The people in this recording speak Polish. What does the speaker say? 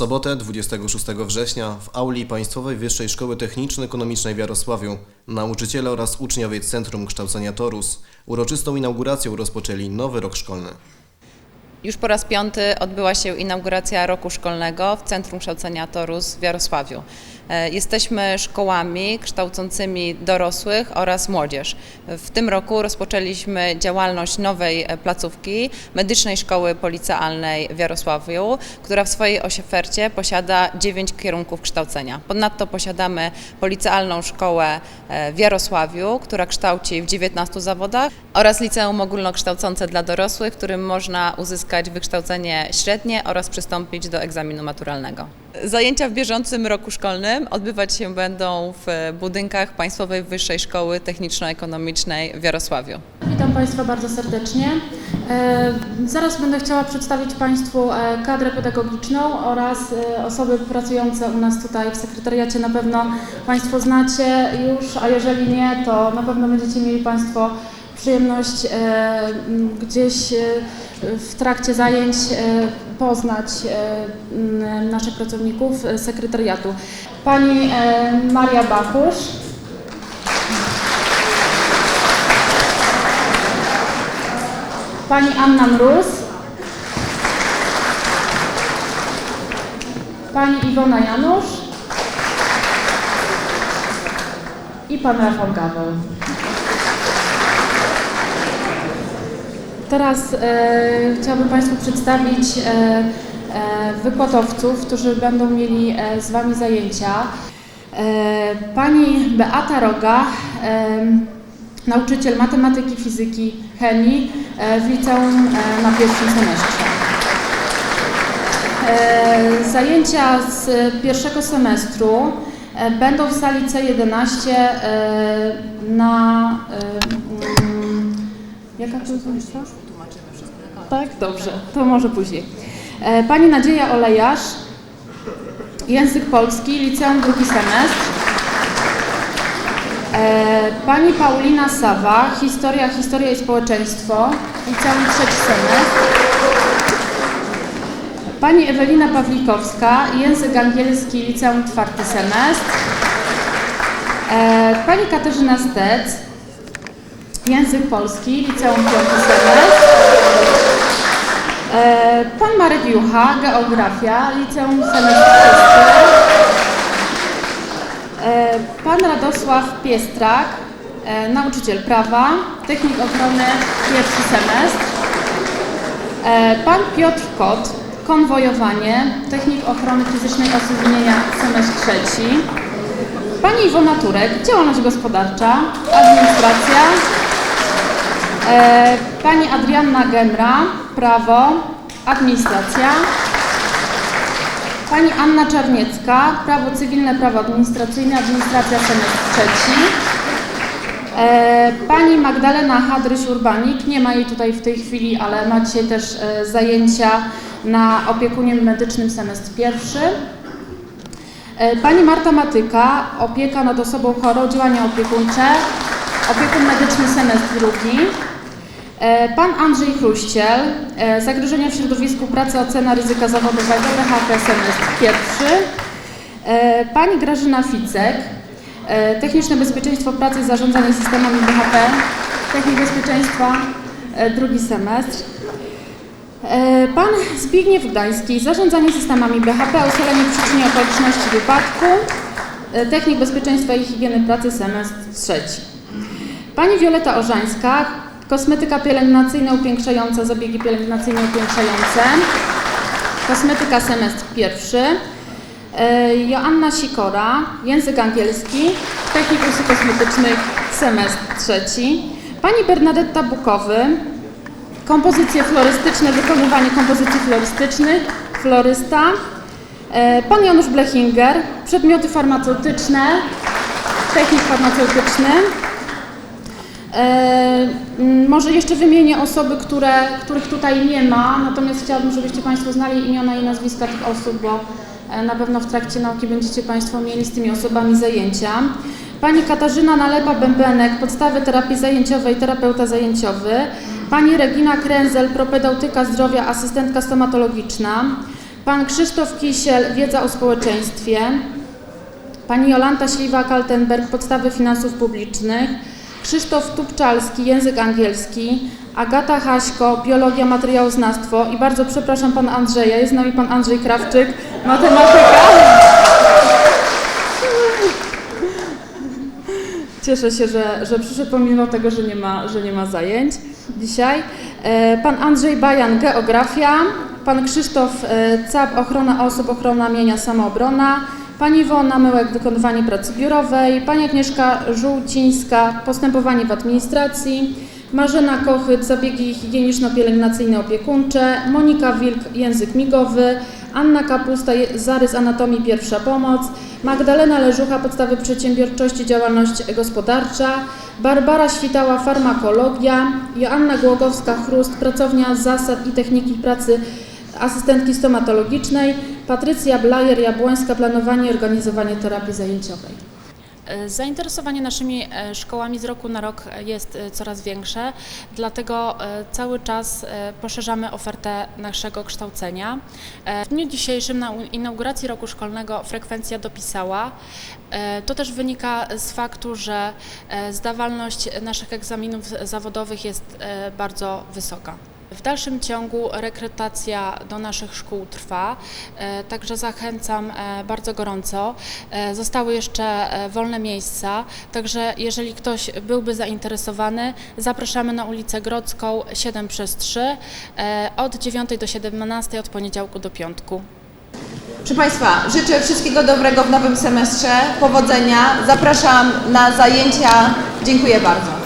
sobotę 26 września w auli Państwowej Wyższej Szkoły Techniczno-Ekonomicznej w Jarosławiu nauczyciele oraz uczniowie Centrum Kształcenia Torus uroczystą inauguracją rozpoczęli nowy rok szkolny. Już po raz piąty odbyła się inauguracja roku szkolnego w Centrum Kształcenia Torus w Jarosławiu. E, Jesteśmy szkołami kształcącymi dorosłych oraz młodzież. W tym roku rozpoczęliśmy działalność nowej e, placówki Medycznej Szkoły Policealnej w Jarosławiu, która w swojej ofercie posiada 9 kierunków kształcenia. Ponadto posiadamy Policealną Szkołę e, w Jarosławiu, która kształci w 19 zawodach oraz liceum ogólnokształcące dla dorosłych, w którym można uzyskać wykształcenie średnie oraz przystąpić do egzaminu maturalnego. Zajęcia w bieżącym roku szkolnym odbywać się będą w budynkach Państwowej Wyższej Szkoły Techniczno-Ekonomicznej w Jarosławiu. Witam Państwa bardzo serdecznie. E, Zaraz będę chciała przedstawić Państwu e, kadrę pedagogiczną oraz e, osoby pracujące u nas tutaj w sekretariacie. Na pewno Państwo znacie już, a jeżeli nie, to na pewno będziecie mieli Państwo przyjemność e, gdzieś e, w trakcie zajęć e, poznać naszych pracowników sekretariatu. Pani Maria Bakusz. Pani Anna Mróz. Pani Iwona Janusz. I Pan Rafał Gaweł. Teraz e, chciałabym Państwu przedstawić e, e, wykładowców, którzy będą mieli e, z Wami zajęcia. E, pani Beata Roga, nauczyciel matematyki, fizyki, chemii w liceum na pierwszym semestrze. Zajęcia z pierwszego semestru będą w sali C11 e, na... Jaka to jest ulica? Tak, dobrze, to może później. E, Pani Nadzieja Olejarz, język polski, liceum drugi semestr. E, Pani Paulina Sawa, historia, historia i społeczeństwo, liceum trzeci semestr. Pani Ewelina Pawlikowska, język angielski, liceum czwarty semestr. E, Pani Katarzyna Stec, język polski, liceum piąty semestr. E, Pan Marek Jucha, geografia, liceum semestr. E, Pan Radosław Piestrak, e, nauczyciel prawa, technik ochrony, pierwszy semestr. Pan Piotr Kot, konwojowanie, technik ochrony fizycznej osób semestr trzeci. Pani Iwona Turek, działalność gospodarcza, administracja. E, Pani Adrianna Gemra, prawo, administracja. Pani Anna Czarniecka, prawo cywilne, prawo administracyjne, administracja semestr trzeci. E, Pani Magdalena Hadryś-Urbanik, nie ma jej tutaj w tej chwili, ale ma dzisiaj też e, zajęcia na opiekunie medycznym semestr pierwszy. E, Pani Marta Matyka, opieka nad osobą chorą, działania opiekuńcze, opiekun medyczny semestr drugi. E, Pan Andrzej Chruściel, e, zagrożenia w środowisku pracy, ocena ryzyka zawodowego, DHP semestr pierwszy. Pani Grażyna Ficek, techniczne bezpieczeństwo pracy i zarządzanie systemami BHP, technik bezpieczeństwa, drugi semestr. E, Pan Zbigniew Gdański, zarządzanie systemami BHP, ustalenie przyczyn i okoliczności wypadku, e, technik bezpieczeństwa i higieny pracy, semestr trzeci. Pani Wioleta Orzańska, kosmetyka pielęgnacyjna upiększająca, zabiegi pielęgnacyjne upiększające, kosmetyka semestr pierwszy. E, Joanna Sikora, język angielski, technik usług kosmetycznych, semestr trzeci. Pani Bernadetta Bukowy, kompozycje florystyczne, wykonywanie kompozycji florystycznych, florysta. E, Pan Janusz Blechinger, przedmioty farmaceutyczne, technik farmaceutyczny. E, może jeszcze wymienię osoby, które, których tutaj nie ma, natomiast chciałabym, żebyście Państwo znali imiona i nazwiska tych osób, bo e, na pewno w trakcie nauki będziecie Państwo mieli z tymi osobami zajęcia. Pani Katarzyna Nalepa-Bębenek, podstawy terapii zajęciowej, terapeuta zajęciowy. Pani Regina Kręzel, propedeutyka zdrowia, asystentka stomatologiczna. Pan Krzysztof Kisiel, wiedza o społeczeństwie. Pani Jolanta Śliwa-Kaltenberg, podstawy finansów publicznych. Krzysztof Tupczalski, język angielski. Agata Haśko, biologia, materiałoznawstwo. I bardzo przepraszam pana Andrzeja, jest z nami pan Andrzej Krawczyk, matematyka. Cieszę się, że, że przyszedł pomimo tego, że nie ma, że nie ma zajęć dzisiaj. E, Pan Andrzej Bajan, geografia. Pan Krzysztof e, Cap, ochrona osób, ochrona mienia, samoobrona. Pani Iwona Myłek, wykonywanie pracy biurowej. Pani Agnieszka Żółcińska, postępowanie w administracji. Marzena Kochyt, zabiegi higieniczno-pielęgnacyjne opiekuńcze. Monika Wilk, język migowy. Anna Kapusta, zarys anatomii, pierwsza pomoc. Magdalena Leżucha, podstawy przedsiębiorczości, działalność gospodarcza. Barbara Świtała, farmakologia. Joanna Głogowska-Chrust, pracownia zasad i techniki pracy asystentki stomatologicznej. Patrycja Blajer-Jabłońska, planowanie i organizowanie terapii zajęciowej. E, Zainteresowanie naszymi e, szkołami z roku na rok e, jest coraz większe, dlatego cały czas poszerzamy ofertę naszego kształcenia. W dniu dzisiejszym na inauguracji roku szkolnego frekwencja dopisała. To też wynika z faktu, że zdawalność naszych egzaminów zawodowych jest bardzo wysoka. W dalszym ciągu rekrutacja do naszych szkół trwa, e, także zachęcam e, bardzo gorąco. E, Zostały jeszcze wolne miejsca, także jeżeli ktoś byłby zainteresowany, zapraszamy na ulicę Grodzką 7 przez 3 e, od 9 do 17 od poniedziałku do piątku. Proszę Państwa, życzę wszystkiego dobrego w nowym semestrze, powodzenia. Zapraszam na zajęcia. Dziękuję bardzo.